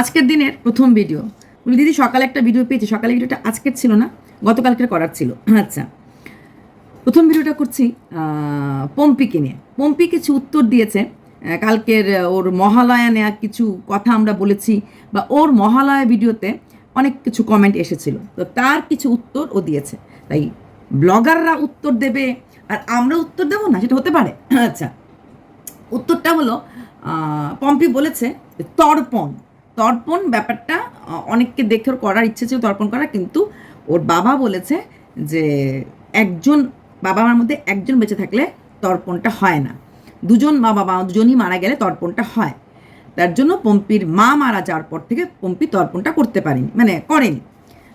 আজকের দিনের প্রথম ভিডিও বলি, দিদি, সকালে একটা ভিডিও পেয়েছি। সকালে ভিডিওটা আজকের ছিল না, গতকালকের করার ছিল। আচ্ছা। প্রথম ভিডিওটা করছি পম্পিকে নিয়ে। পম্পি কিছু উত্তর দিয়েছে। কালকের ওর মহালয়া নেয়া কিছু কথা আমরা বলেছি বা ওর মহালয়া ভিডিওতে অনেক কিছু কমেন্ট এসেছিল। তো তার কিছু উত্তর ও দিয়েছে। তাই ব্লগাররা উত্তর দেবে, আর আমরা উত্তর দেবো না, সেটা হতে পারে। আচ্ছা। উত্তরটা হলো পম্পি বলেছে তর্পণ। তর্পণ ব্যাপারটা অনেককে দেখে ওর করার ইচ্ছে ছিল তর্পণ করা, কিন্তু ওর বাবা বলেছে যে একজন বাবা মার মধ্যে একজন বেঁচে থাকলে তর্পণটা হয় না। দুজন মা বাবা দুজনই মারা গেলে তর্পণটা হয়। তার জন্য পম্পির মা মারা যাওয়ার পর থেকে পম্পি তর্পণটা করতে পারেনি মানে করেনি।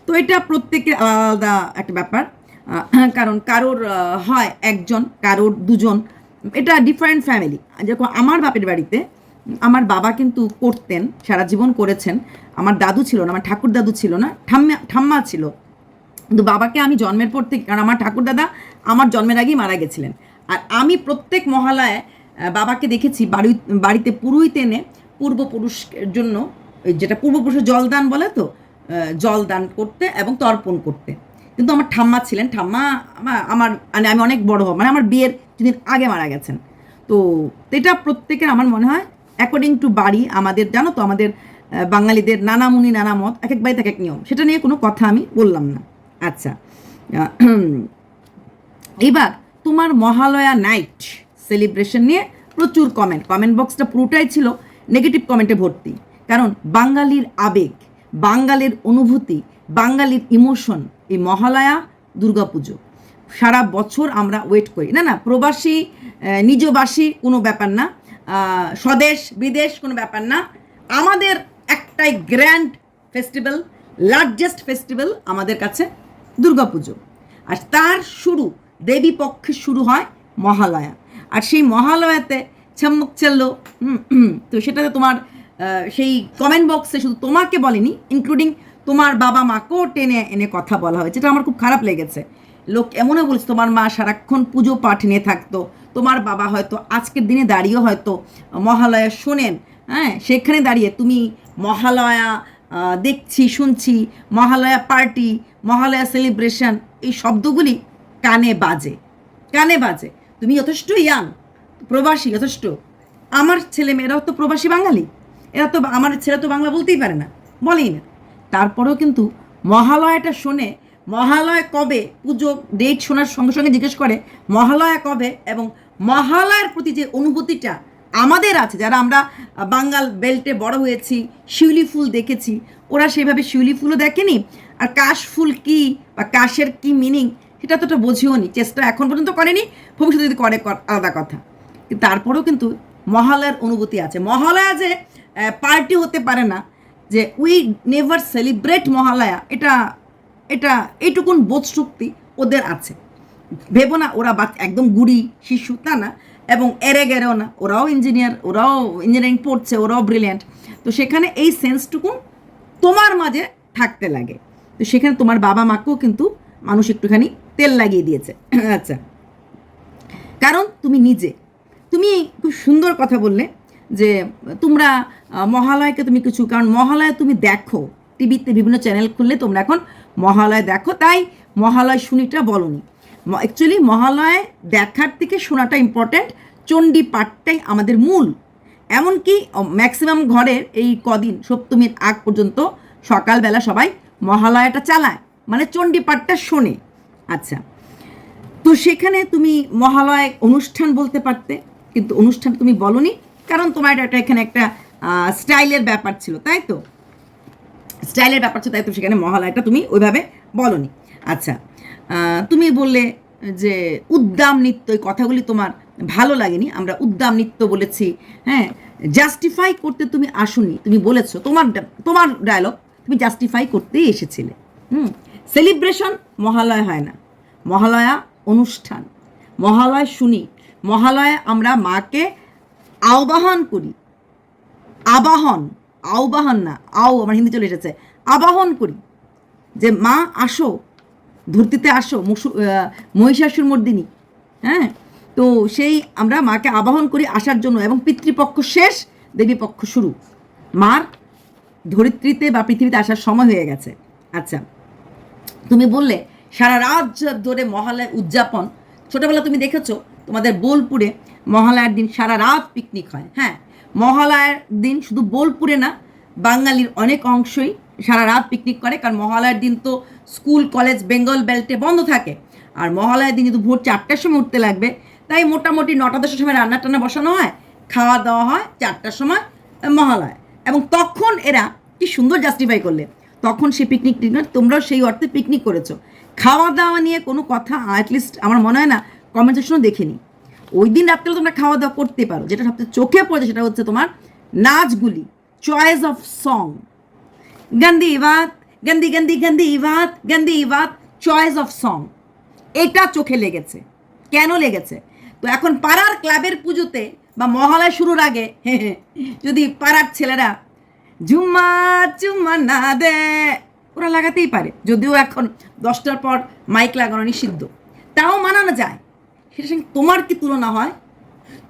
তো এটা প্রত্যেকের আলাদা একটা ব্যাপার কারণ কারোর হয় একজন, কারোর দুজন, এটা ডিফারেন্ট ফ্যামিলি যেরকম আমার বাপের বাড়িতে আমার বাবা কিন্তু করতেন, সারা জীবন করেছেন। আমার দাদু ছিল না, আমার ঠাকুর দাদু ছিল না, ঠাম্মা ঠাম্মা ছিল। কিন্তু বাবাকে আমি জন্মের পর থেকে, কারণ আমার ঠাকুর দাদা আমার জন্মের আগেই মারা গেছিলেন। আর আমি প্রত্যেক মহালয়ায় বাবাকে দেখেছি বাড়ি, বাড়িতে পুরোহিত এনে পূর্বপুরুষের জন্য যেটা পূর্বপুরুষের জলদান বলে তো জলদান করতে এবং তর্পণ করতে। কিন্তু আমার ঠাম্মা ছিলেন, ঠাম্মা আমার মানে আমি অনেক বড় হব মানে আমার বিয়ের কিছুদিন আগে মারা গেছেন। তো, এটা প্রত্যেকের আমার মনে হয় অ্যাকর্ডিং টু বাড়ি, আমাদের, জানো তো, আমাদের বাঙালিদের নানা মুনি নানা মত এক এক বাড়িতে এক এক নিয়ম। সেটা নিয়ে কোনো কথা আমি বললাম না। আচ্ছা এবার তোমার মহালয়া নাইট সেলিব্রেশন নিয়ে প্রচুর কমেন্ট কমেন্ট বক্সটা পুরোটাই ছিল নেগেটিভ কমেন্টে ভর্তি। কারণ বাঙালির আবেগ, বাঙালির অনুভূতি, বাঙালির ইমোশন এই মহালয়া দুর্গাপুজো। সারা বছর আমরা ওয়েট করি। না না, প্রবাসী নিজবাসী কোনো ব্যাপার না। স্বদেশ, বিদেশ কোনো ব্যাপার না। আমাদের একটাই গ্র্যান্ড ফেস্টিভ্যাল লার্জেস্ট ফেস্টিভ্যাল আমাদের কাছে দুর্গাপুজো। আর তার শুরু, দেবী পক্ষে শুরু হয় মহালয়া। আর সেই মহালয়াতে ছাম্মুক চাল্লো তো সেটাতে তোমার সেই কমেন্ট বক্সে শুধু তোমাকে বলেনি ইনক্লুডিং তোমার বাবা মাকেও টেনে এনে কথা বলা হয়েছে এটা আমার খুব খারাপ লেগেছে। লোক এমনও বলছে, তোমার মা সারাক্ষণ পুজো পাঠ নিয়ে থাকতো তোমার বাবা হয়তো আজকের দিনে দাঁড়িয়েও হয়তো মহালয়া শোনেন হ্যাঁ? সেখানে দাঁড়িয়ে তুমি মহালয়া দেখছি, শুনছি, মহালয়া পার্টি মহালয়া সেলিব্রেশন এই শব্দগুলি কানে বাজে কানে বাজে। তুমি যথেষ্ট ইয়াং প্রবাসী যথেষ্ট। আমার ছেলে মেয়েরাও তো প্রবাসী বাঙালি, এরা তো আমার ছেলে তো বাংলা বলতেই পারে না, বলেই না। তারপরেও কিন্তু মহালয়াটা শোনে মহালয়া কবে? পুজো ডেট শোনার সঙ্গে সঙ্গে জিজ্ঞেস করে, মহালয়া কবে? এবং মহালয়ার প্রতি যে অনুভূতিটা আমাদের আছে, যারা আমরা বাঙ্গাল বেল্টে বড় হয়েছি, শিউলি ফুল দেখেছি, ওরা সেভাবে শিউলি ফুলও দেখেনি? আর কাশ ফুল কি বা কাশের কি মিনিং সেটা তো ওটা বোঝেও নি, চেষ্টা এখন পর্যন্ত করেনি, ভবিষ্যতে যদি করে আলাদা কথা। তারপরেও কিন্তু মহালয়ার অনুভূতি আছে। মহালয়া যে পার্টি হতে পারে না, যে উই নেভার সেলিব্রেট মহালয়া, এটা এটা, এইটুকুন বোধ শক্তি ওদের আছে। ভেবো না, ওরা একদম গুড়ি শিশু তা না। এবং এরে গেরেও না, ওরাও ইঞ্জিনিয়ার ওরাও ইঞ্জিনিয়ারিং পড়ছে, ওরাও ব্রিলিয়ান্ট তো সেখানে এই সেন্সটুকুন তোমার মাঝে থাকতে লাগে। তো সেখানে তোমার বাবা মাকেও কিন্তু মানুষ একটুখানি তেল লাগিয়ে দিয়েছে। আচ্ছা। কারণ তুমি নিজে। তুমি খুব সুন্দর কথা বললে যে তোমরা মহালয়কে তুমি কিছু, কারণ মহালয় তুমি দেখো। টিভিতে বিভিন্ন চ্যানেল খুললে তোমরা এখন মহালয় দেখো, তাই মহালয় শুনিটা বলনি। অ্যাকচুয়ালি মহালয় দেখার থেকে শোনাটা ইম্পর্ট্যান্ট চণ্ডী পাঠটাই আমাদের মূল। এমনকি ম্যাক্সিমাম ঘরের এই কদিন, সপ্তমীর আগ পর্যন্ত সকালবেলা সবাই মহালয়াটা চালায় মানে চণ্ডী পাঠটা শোনে। আচ্ছা তো সেখানে তুমি মহালয় অনুষ্ঠান বলতে পারতে, কিন্তু অনুষ্ঠান তুমি বলনি, কারণ তোমার এটা এখানে একটা স্টাইলের ব্যাপার ছিল, তাই তো? স্টাইলের ব্যাপার ছিল তাই তো সেখানে মহালয়টা তুমি ওইভাবে বলনি। আচ্ছা তুমি বললে যে উদ্দাম নৃত্য, এই কথাগুলি তোমার ভালো লাগেনি, আমরা উদ্দাম নৃত্য বলেছি হ্যাঁ? জাস্টিফাই করতে তুমি আসুনি, তুমি বলেছ, তোমার তোমার ডায়লগ তুমি জাস্টিফাই করতেই এসেছিলে। হুম? সেলিব্রেশন মহালয় হয় না। মহালয়া অনুষ্ঠান। মহালয় শুনি। মহালয়ে আমরা মাকে আহ্বান করি। আবাহন। আহ্বাহন না, আও, আমার হিন্দি চলে এসেছে। আবাহন করি। যে মা, আসো, ধরতিতে আসো মহিষাসুর মর্দিনী হ্যাঁ? তো সেই আমরা মাকে আবাহন করি আসার জন্য এবং পিতৃপক্ষ শেষ দেবী পক্ষ শুরু। মার ধরিত্রীতে বা পৃথিবীতে আসার সময় হয়ে গেছে। আচ্ছা তুমি বললে, সারা রাত ধরে মহালয় উদযাপন। ছোটবেলা তুমি দেখেছ, তোমাদের বোলপুরে মহালয়ার দিন সারা রাত পিকনিক হয় হ্যাঁ। মহালয়ার দিন শুধু বোলপুরে না, বাঙালির অনেক অংশই সারা রাত পিকনিক করে, কারণ মহালয়ার দিন তো স্কুল কলেজ বেঙ্গল বেল্টে বন্ধ থাকে। আর মহালয়ার দিন যদি ভোর চারটার সময় উঠতে লাগবে। তাই মোটামুটি নটা, দশটার সময় রান্না টান্না বসানো হয়, খাওয়া দাওয়া হয়, চারটার সময় মহালয় এবং তখন এরা কি সুন্দর জাস্টিফাই করলে। তখন সে পিকনিক টিকনিক তোমরাও সেই অর্থে পিকনিক করেছ। খাওয়া দাওয়া নিয়ে কোনো কথা অ্যাটলিস্ট আমার মনে হয় না কমেন্ট সেকশনও দেখিনি ওই দিন রাত্রে তোমরা খাওয়া দাওয়া করতে পারো। যেটা সবচেয়ে চোখে পড়েছে সেটা হচ্ছে তোমার নাচগুলি choice of song Gandi Baat Gandi Gandi গন্দি Baat গন্দি Baat choice of song এটা চোখে লেগেছে। কেন লেগেছে? তো এখন পাড়ার ক্লাবের পুজোতে বা মহালয় শুরুর আগে যদি পাড়ার ছেলেরা জুম্মা চুম্মা না দে, ওরা লাগাতেই পারে। যদিও এখন দশটার পর মাইক লাগানো নিষিদ্ধ। তাও মানানো যায়। সেটার সঙ্গে তোমার কি তুলনা হয়?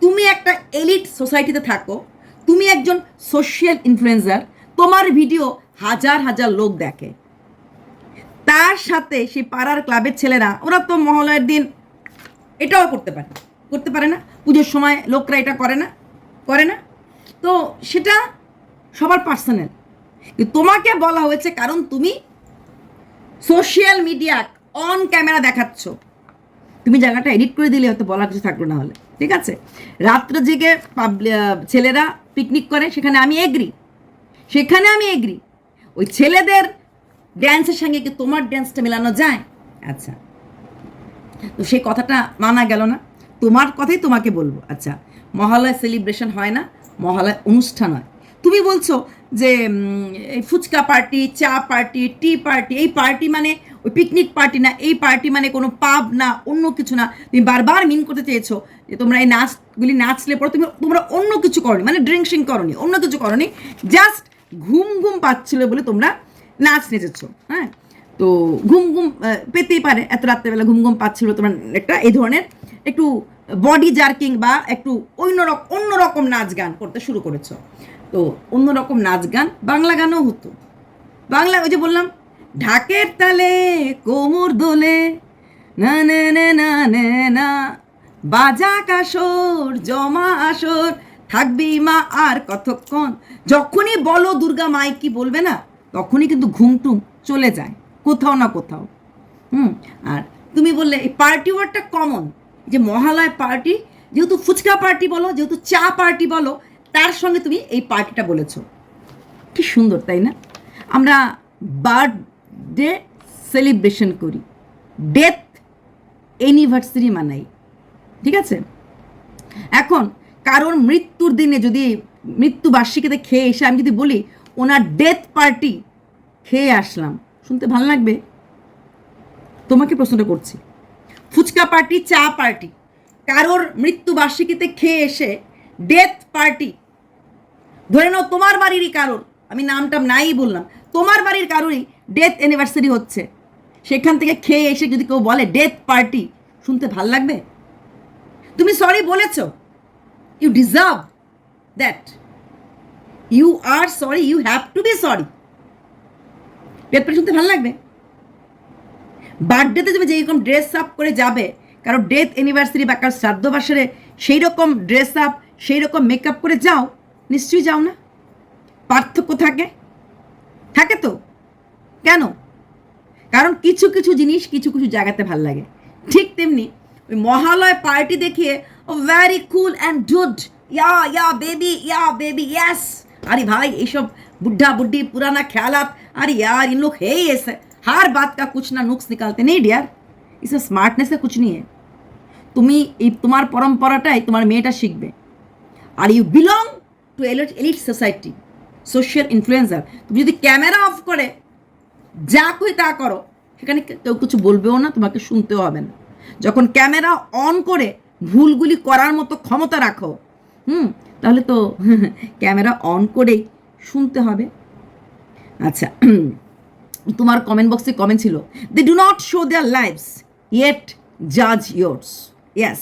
তুমি একটা এলিট সোসাইটিতে থাকো, তুমি একজন সোশ্যাল ইনফ্লুয়েন্সার, তোমার ভিডিও হাজার হাজার লোক দেখে। তার সাথে সেই পাড়ার ক্লাবের ছেলেরা, ওরা তো মহালয়ের দিন এটাও করতে পারে করতে পারে না। পুজোর সময় লোকরা এটা করে না করে না। তো সেটা সবার পার্সোনাল তোমাকে বলা হয়েছে কারণ তুমি সোশ্যাল মিডিয়া অন ক্যামেরা দেখাচ্ছ। তুমি জায়গাটা এডিট করে দিলে হয়তো বলার কিছু থাকল না হলে। ঠিক আছে? রাত্রে জেগে ছেলেরা পিকনিক করে, সেখানে আমি এগ্রি সেখানে আমি এগ্রি ওই ছেলেদের ড্যান্সের সঙ্গে কি তোমার ড্যান্সটা মেলানো যায়? আচ্ছা। তো সেই কথাটা মানা গেল না। তোমার কথাই তোমাকে বলব। আচ্ছা। মহালয় সেলিব্রেশন হয় না, মহালয় অনুষ্ঠান হয়। তুমি বলছো যে ফুচকা পার্টি চা পার্টি টি পার্টি এই পার্টি মানে ওই পিকনিক পার্টি না, এই পার্টি মানে কোনো পাব না, অন্য কিছু না। তুমি বারবার মিন করতে চেয়েছো যে তোমরা এই নাচগুলি নাচলে পরে তুমি, তোমরা অন্য কিছু করনি মানে ড্রিঙ্কসিং করনি, অন্য কিছু করনি জাস্ট ঘুম ঘুম পাচ্ছিল বলে তোমরা নাচ নেচেছো হ্যাঁ? তো ঘুম ঘুম পেতেই পারে, এত রাত্রেবেলা ঘুম ঘুম পাচ্ছিল তোমার একটা, এই ধরনের একটু বডি জার্কিং বা একটু অন্য রকম অন্যরকম নাচ গান করতে শুরু করেছ। তো অন্যরকম নাচ গান, বাংলা গানও হতো। বাংলা ওই যে বললাম, ঢাকের তালে কোমর দোলে, না না না না বাজা কাসর, জমা আসর, থাকবি মা আর কতক্ষণ। যখনই বলো দুর্গা মাই কি বলবে না, তখনই কিন্তু ঘুমটুম চলে যায়, কোথাও না কোথাও। হুম, আর তুমি বললে এই পার্টি ওয়ার্ডটা কমন যে মহালয় পার্টি, যেহেতু ফুচকা পার্টি বলো, যেহেতু চা পার্টি বলো সঙ্গে তুমি এই পার্টিটা বলেছ। কি সুন্দর, তাই না? আমরা বার্থডে সেলিব্রেশন করি। ডেথ অ্যানিভার্সারি মানাই। ঠিক আছে? এখন কারোর মৃত্যুর দিনে যদি মৃত্যু বার্ষিকীতে খেয়ে এসে আমি যদি বলি, ওনার ডেথ পার্টি খেয়ে আসলাম, শুনতে ভালো লাগবে? তোমাকে প্রশ্নটা করছি। ফুচকা পার্টি, চা পার্টি, কারোর মৃত্যু বার্ষিকীতে খেয়ে এসে ডেথ পার্টি ধরে নাও তোমার বাড়িরই কারোর, আমি নামটা নাই বললাম, তোমার বাড়ির কারোরই ডেথ অ্যানিভার্সারি হচ্ছে। সেখান থেকে খেয়ে এসে যদি কেউ বলে ডেথ পার্টি শুনতে ভালো লাগবে? তুমি সরি বলেছ। You deserve that you are sorry you have to be sorry death party শুনতে ভালো লাগবে? বার্থডেতে তুমি যেরকম ড্রেস আপ করে যাবে, কারও ডেথ অ্যানিভার্সারি বা কারও শ্রাদ্ধ বাসরে সেই রকম ড্রেস আপ সেই রকম মেকআপ করে যাও নিশ্চয়ই যাও না পার্থক্য থাকে থাকে তো কেন কারণ কিছু কিছু জিনিস কিছু কিছু জায়গাতে ভাল লাগে ঠিক তেমনি ওই মহালয় পার্টি দেখিয়ে oh very cool and dude yeah yeah baby yeah baby yes अरे भाई ये सब बुढ़ा बुढ़ी पुराना ख्यालात अरे यार इन लोग है ही ऐसे हर बात का कुछ ना नुक्स निकालते नहीं डियर इसमें स्मार्टनेस का कुछ नहीं है তুমি এই তোমার পরম্পরাটাই তোমার মেয়েটা শিখবে are you belong to elite elite society social influencer তুমি যদি ক্যামেরা অফ করে, যা কই তা করো, সেখানে কেউ কিছু বলবেও না, তোমাকে শুনতেও হবে না। যখন ক্যামেরা অন করে ভুলগুলি করার মতো ক্ষমতা রাখো, হুম, তাহলে তো ক্যামেরা অন করেই শুনতে হবে। আচ্ছা তোমার কমেন্ট বক্সে কমেন্ট ছিল they do not show their lives yet জাজ yours yes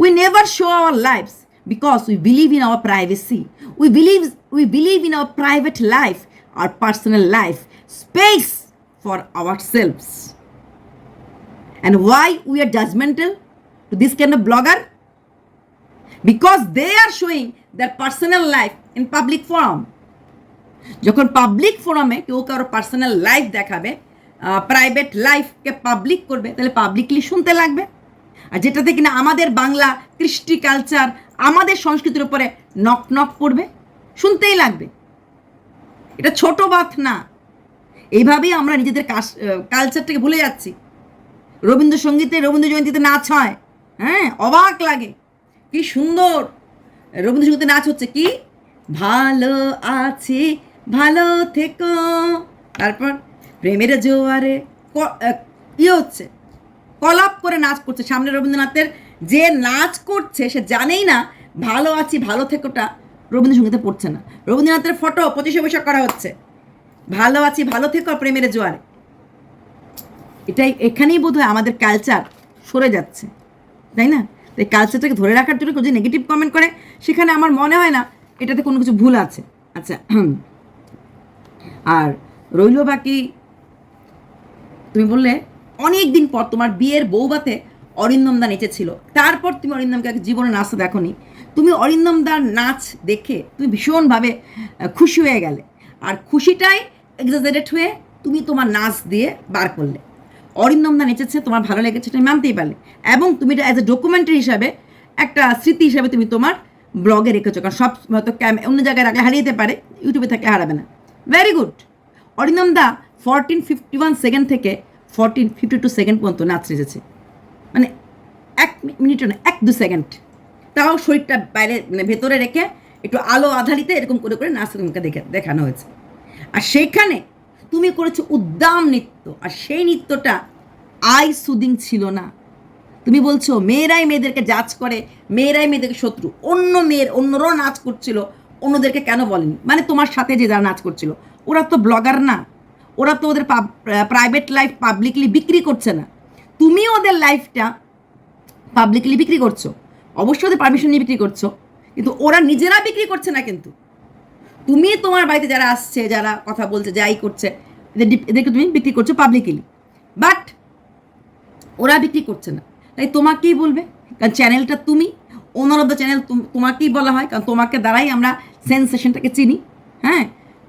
we never show our lives Because we believe in our privacy we believe we believe in our private life our personal life, space for ourselves. And why we are judgmental to this kind of blogger? Because they are showing their personal life in public forum. যখন public ফোরামে কেউ কারো personal life দেখাবে private লাইফকে public করবে তাহলে publicly শুনতে লাগবে আর যেটাতে কিনা আমাদের বাংলা, কৃষ্টি কালচার আমাদের সংস্কৃতির উপরে নক নক পড়বে, শুনতেই লাগবে। এটা ছোট বাত না। এইভাবেই আমরা নিজেদের কালচারটাকে ভুলে যাচ্ছি। রবীন্দ্রসঙ্গীতে রবীন্দ্র জয়ন্তীতে নাচ হয় হ্যাঁ? অবাক লাগে। কি সুন্দর! রবীন্দ্রসঙ্গীতে নাচ হচ্ছে কি? ভালো আছি, ভালো থেকো। তারপর প্রেমের জোয়ারে ইয়ে হচ্ছে। কলাপ করে নাচ করছে। সামনে রবীন্দ্রনাথের যে নাচ করছে, সে জানেই না, ভালো আছি, ভালো থেকোটা রবীন্দ্রসঙ্গীতে পড়ছে না। রবীন্দ্রনাথের ফটো পঁচিশে বৈশাখ করা হচ্ছে। ভালো আছি, ভালো থেকো প্রেমের জোয়ারে। এটাই এখানেই বোধ হয় আমাদের কালচার সরে যাচ্ছে। তাই না? এই কালচারটাকে ধরে রাখার জন্য কেউ যদি নেগেটিভ কমেন্ট করে, সেখানে আমার মনে হয় না এটাতে কোনো কিছু ভুল আছে। আচ্ছা আর রইল বাকি, তুমি বললে অনেক দিন পর তোমার বিয়ের বৌবাতে অরিন্দম দা নেচেছিল। তারপর তুমি অরিন্দমকে জীবনে নাচতে দেখনি। তুমি অরিন্দম দার নাচ দেখে তুমি ভীষণভাবে খুশি হয়ে গেলে। আর খুশিটাই এক্সাজারেট হয়ে তুমি তোমার নাচ দিয়ে বার করলে। অরিন্দম দা নেচেছে, তোমার ভালো লেগেছে এটা মানতেই পারলে। এবং তুমি এটা অ্যাজ এ ডকুমেন্টারি হিসাবে, একটা স্মৃতি হিসাবে তুমি তোমার ব্লগে রেখেছো। কারণ সব হয়তো ক্যাম, অন্য জায়গায় রাখলে হারিয়ে যেতে পারে ইউটিউবে থাকলে হারাবে না। Very good Arindam da fourteen fifty one second থেকে ফোরটিন ফিফটি টু সেকেন্ড পর্যন্ত নাচ রেখেছে মানে এক মিনিটও না, এক দু সেকেন্ড। তাও শরীরটা বাইরে মানে ভেতরে রেখে একটু আলো আধারিতে এরকম করে করে নাচ দেখে, দেখানো হয়েছে। আর সেখানে তুমি করেছ উদ্দাম নৃত্য। আর সেই নৃত্যটা আই সুদিং ছিল না। তুমি বলছো, মেয়েরাই মেয়েদেরকে জাজ করে, মেয়েরাই মেয়েদেরকে শত্রু। অন্য মেয়ের, অন্যরাও নাচ করছিল, অন্যদেরকে কেন বলেনি? মানে তোমার সাথে যে যারা নাচ করছিল, ওরা তো ব্লগার না। ওরা তো ওদের প্রাইভেট লাইফ পাবলিকলি বিক্রি করছে না। তুমি ওদের লাইফটা পাবলিকলি বিক্রি করছ। অবশ্যই ওদের পারমিশন নিয়ে বিক্রি করছ। কিন্তু ওরা নিজেরা বিক্রি করছে না কিন্তু। তুমি তোমার বাড়িতে যারা আসছে, যারা কথা বলছে, যাই করছে, এদের এদেরকে তুমি বিক্রি করছ পাবলিকলি বাট ওরা বিক্রি করছে না। তাই তোমাকেই বলবে, কারণ চ্যানেলটা তুমি ওনার অফ দ্য চ্যানেল তোমাকেই বলা হয়, কারণ তোমাকে দ্বারাই আমরা সেন্সেশনটাকে চিনি হ্যাঁ?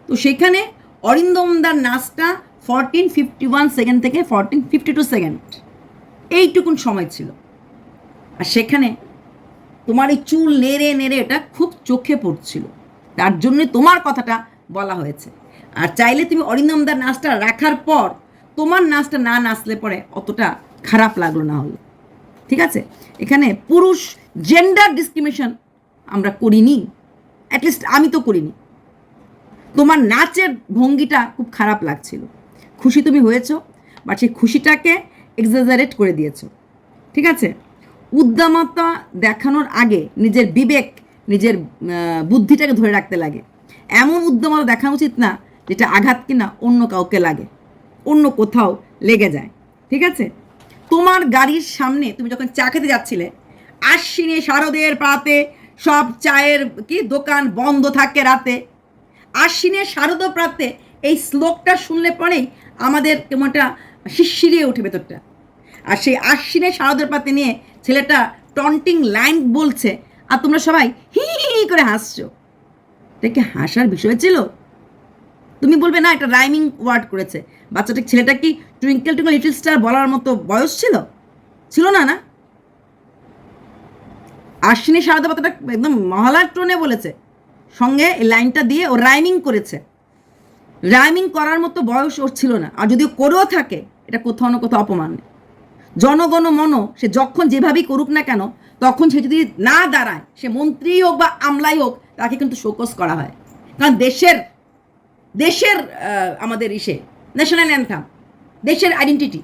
তো সেখানে অরিন্দমদার নাচটা ফরটিন ফিফটি ওয়ান সেকেন্ড থেকে ফরটিন ফিফটি টু সেকেন্ড এইটুকুন সময় ছিল। আর সেখানে তোমার এই চুল নেড়ে নেড়ে এটা খুব চোখে পড়ছিল। তার জন্যই তোমার কথাটা বলা হয়েছে। আর চাইলে তুমি অরিন্দমদার নাচটা রাখার পর তোমার নাচটা না নাচলে পরে অতটা খারাপ লাগল না হলো। ঠিক আছে? এখানে পুরুষ জেন্ডার ডিসক্রিমিনেশন আমরা করিনি। অ্যাটলিস্ট আমি তো করিনি। তোমার নাচের ভঙ্গিটা খুব খারাপ লাগছিল। খুশি তুমি হয়েছো বাট সেই খুশিটাকে এক্সাজারেট করে দিয়েছ। ঠিক আছে? উদ্দামতা দেখানোর আগে নিজের বিবেক, নিজের বুদ্ধিটাকে ধরে রাখতে লাগে। এমন উদ্দামতা দেখা উচিত না যেটা আঘাত কিনা অন্য কাউকে লাগে, অন্য কোথাও লেগে যায়। ঠিক আছে? তোমার গাড়ির সামনে তুমি যখন চা খেতে যাচ্ছিলে, আশ্বিনে শারদের প্রাতে সব চায়ের কি দোকান বন্ধ থাকে রাতে আশ্বিনের শারদ প্রাতে এই শ্লোকটা শুনলে পরেই আমাদের কেমন একটা শিরশিরিয়ে ওঠে ভেতরটা। আর সেই আশ্বিনের শারদের পাতে নিয়ে ছেলেটা টন্টিং লাইন বলছে, আর তোমরা সবাই হি হি করে হাসছো। কি হাসার বিষয় ছিল? তুমি বলবে না একটা রাইমিং ওয়ার্ড করেছে। বাচ্চাটা ছেলেটা কি টুইঙ্কেল টুইঙ্কেল লিটল স্টার বলার মতো বয়স ছিল? ছিল না না? আশ্বিনী শারদা পাতাটা একদম মহালার টোনে বলেছে। সঙ্গে এই লাইনটা দিয়ে ও রাইমিং করেছে। রাইমিং করার মতো বয়স ওর ছিল না। আর যদি করেও থাকে, এটা কোথাও না কোথাও অপমান। জনগণ মন সে যখন যেভাবেই করুক না কেন, তখন সে যদি না দাঁড়ায়, সে মন্ত্রী হোক বা আমলাই হোক, তাকে কিন্তু শোকস করা হয়। কারণ দেশের দেশের আমাদের ইসে ন্যাশনাল অ্যান্থাম দেশের আইডেন্টিটি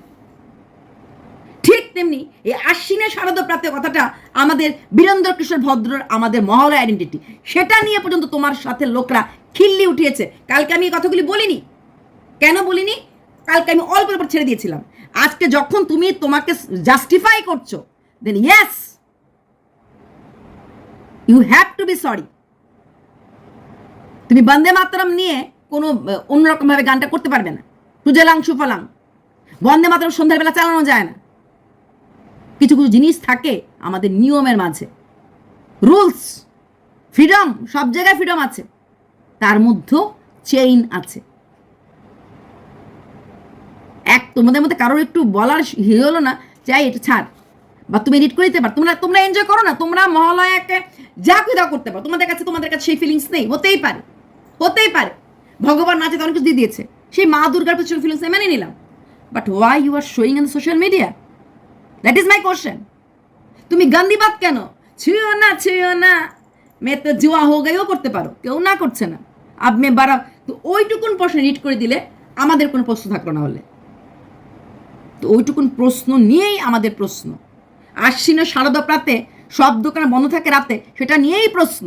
তেমনি এই আশ্বিনে শারদ প্রাপ্ত কথাটা আমাদের বীরেন্দ্র কিশোর ভদ্রর আমাদের মহল আইডেন্টিটি সেটা নিয়ে পর্যন্ত তোমার সাথে লোকরা খিল্লি উঠিয়েছে। কালকে আমি এই কথাগুলি বলিনি। কেন বলিনি? কালকে আমি অল্প অল্প ছেড়ে দিয়েছিলাম। আজকে যখন তুমি তোমাকে জাস্টিফাই করছ then yes you have to be sorry তুমি বন্দে মাতরম নিয়ে কোনো, অন্যরকমভাবে গানটা করতে পারবে না। সুজলাং সুফলাং। বন্দে মাতরম সন্ধ্যাবেলা চালানো যায় না। কিছু কিছু জিনিস থাকে আমাদের নিয়মের মাঝে। রুলস ফ্রিডম সব জায়গায় ফ্রিডম আছে। তার মধ্যেও চেইন আছে। এক, তোমাদের মধ্যে কারোর একটু বলার ইয়ে হলো না চাই এটা ছাড়। বা, তুমি এডিট করে দিতে পারো। তোমরা তোমরা এনজয় করো না, তোমরা মহালয়াকে যা তা করতে পারো। তোমাদের কাছে তোমাদের কাছে সেই ফিলিংস নেই। হতেই পারে হতেই পারে। ভগবান নাচে তো অনেক কিছু দিয়ে দিয়েছে। সেই মা দুর্গার প্রতি ফিলিংস মেনে নিলাম। But why you are showing in social media that is my question তুমি গান্ধী বাদ কেন? ছুঁয়ো না ছুঁয়ো না। মে তো জুয়া হো গেও করতে পারো, কেউ না করছে না। আব মে বারা তো ওইটুকুন প্রশ্ন রিড করে দিলে আমাদের কোনো প্রশ্ন থাকল না হলে। তো ওইটুকুন প্রশ্ন নিয়েই আমাদের প্রশ্ন। আশ্বিনের শারদা প্রাতে সব দোকান বন্ধ থাকে রাতে, সেটা নিয়েই প্রশ্ন।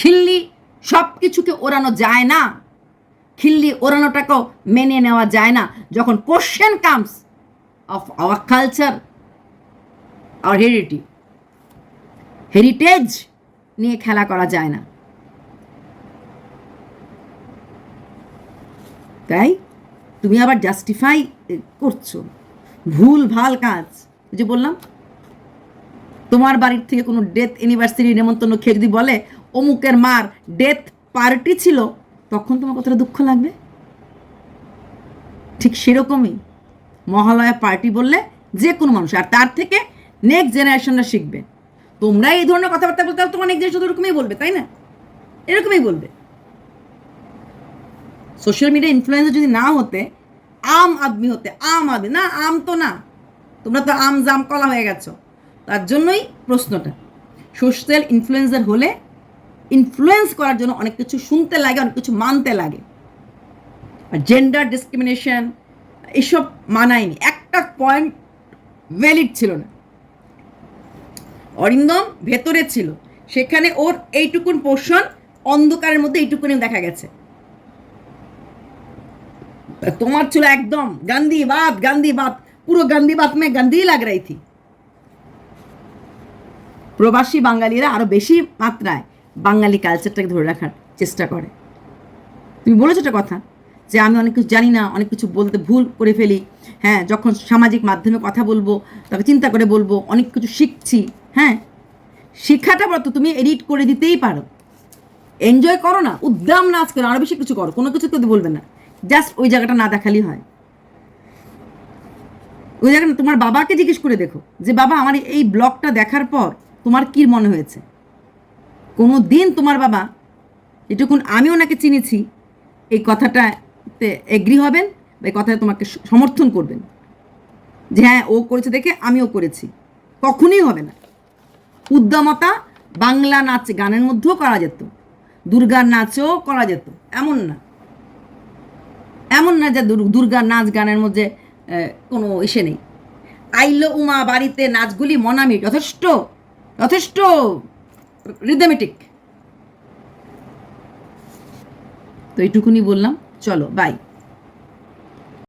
খিল্লি সব কিছুকে ওড়ানো যায় না। খিল্লি ওড়ানোটাকেও মেনে নেওয়া যায় না। যখন question comes of our culture আর হেরিটি হেরিটেজ নিয়ে খেলা করা যায় না। তাই তুমি আবার জাস্টিফাই করছ। ভুল, ভালো কাজ। যে বললাম, তোমার বাড়ির থেকে কোনো ডেথ অ্যানিভার্সারি নেমন্তন্ন খেয়ে যদি বলে, অমুকের মার ডেথ পার্টি ছিল, তখন তোমার কতটা দুঃখ লাগবে? ঠিক সেরকমই। মহালয়া পার্টি বললে যে কোনো মানুষ, আর তার থেকে নেক্সট জেনারেশনরা শিখবে। তোমরা এই ধরনের কথাবার্তা বলতে তোমার নেক্সট জেনারেশন এরকমই বলবে, তাই না? এরকমই বলবে। সোশ্যাল মিডিয়া ইনফ্লুয়েন্সার যদি না হতে, আম আদমি হতে, আম আদমি, না, আম তো না, তোমরা তো আম জাম কলা হয়ে গেছো। তার জন্যই প্রশ্নটা সোশ্যাল ইনফ্লুয়েন্সার হলে ইনফ্লুয়েন্স করার জন্য অনেক কিছু শুনতে লাগে, অনেক কিছু মানতে লাগে। আর জেন্ডার ডিসক্রিমিনেশন এসব মানায়নি। একটা পয়েন্ট ভ্যালিড ছিল না। অরিন্দম ভেতরে ছিল। সেখানে ওর এইটুকুন পোর্শন অন্ধকারের মধ্যে এইটুকুনি দেখা গেছে। তোমার ছিল একদম গান্ধী বাত গান্ধী বাত পুরো গান্ধী বাত মে গান্ধী লাগ थी প্রবাসী বাঙালিরা আরও বেশি মাত্রায় বাঙালি কালচারটাকে ধরে রাখার চেষ্টা করে। তুমি বলেছ একটা কথা যে আমি অনেক কিছু জানি না, অনেক কিছু বলতে ভুল করে ফেলি। হ্যাঁ যখন সামাজিক মাধ্যমে কথা বলব তাকে চিন্তা করে বলব, অনেক কিছু শিখছি হ্যাঁ? শিক্ষাটা বলতো তুমি এডিট করে দিতেই পারো। এনজয় করো না, উদ্দাম নাচ করো, আরও বেশি কিছু করো, কোনো কিছু তো বলবে না। জাস্ট ওই জায়গাটা না দেখালি হয়। ওই জায়গাটা তোমার বাবাকে জিজ্ঞেস করে দেখো, যে বাবা, আমার এই ব্লগটা দেখার পর তোমার কি মনে হয়েছে? কোনো দিন তোমার বাবা যেটুকুন আমি ওনাকে চিনেছি, এই কথাটাতে এগ্রি হবেন বা এই কথাটা তোমাকে সমর্থন করবেন। যে হ্যাঁ ও করেছে দেখে আমিও করেছি। কখনই হবে না। উদ্যমতা বাংলা নাচ গানের মধ্যেও করা যেত। দুর্গার নাচও করা যেত। এমন না। এমন না যে দুর- দুর্গার নাচ গানের মধ্যে কোনো ইসে নেই। আইলো উমা বাড়িতে নাচগুলি মনামি, যথেষ্ট যথেষ্ট রিদমেটিক তো এইটুকুনি বললাম। চলো বাই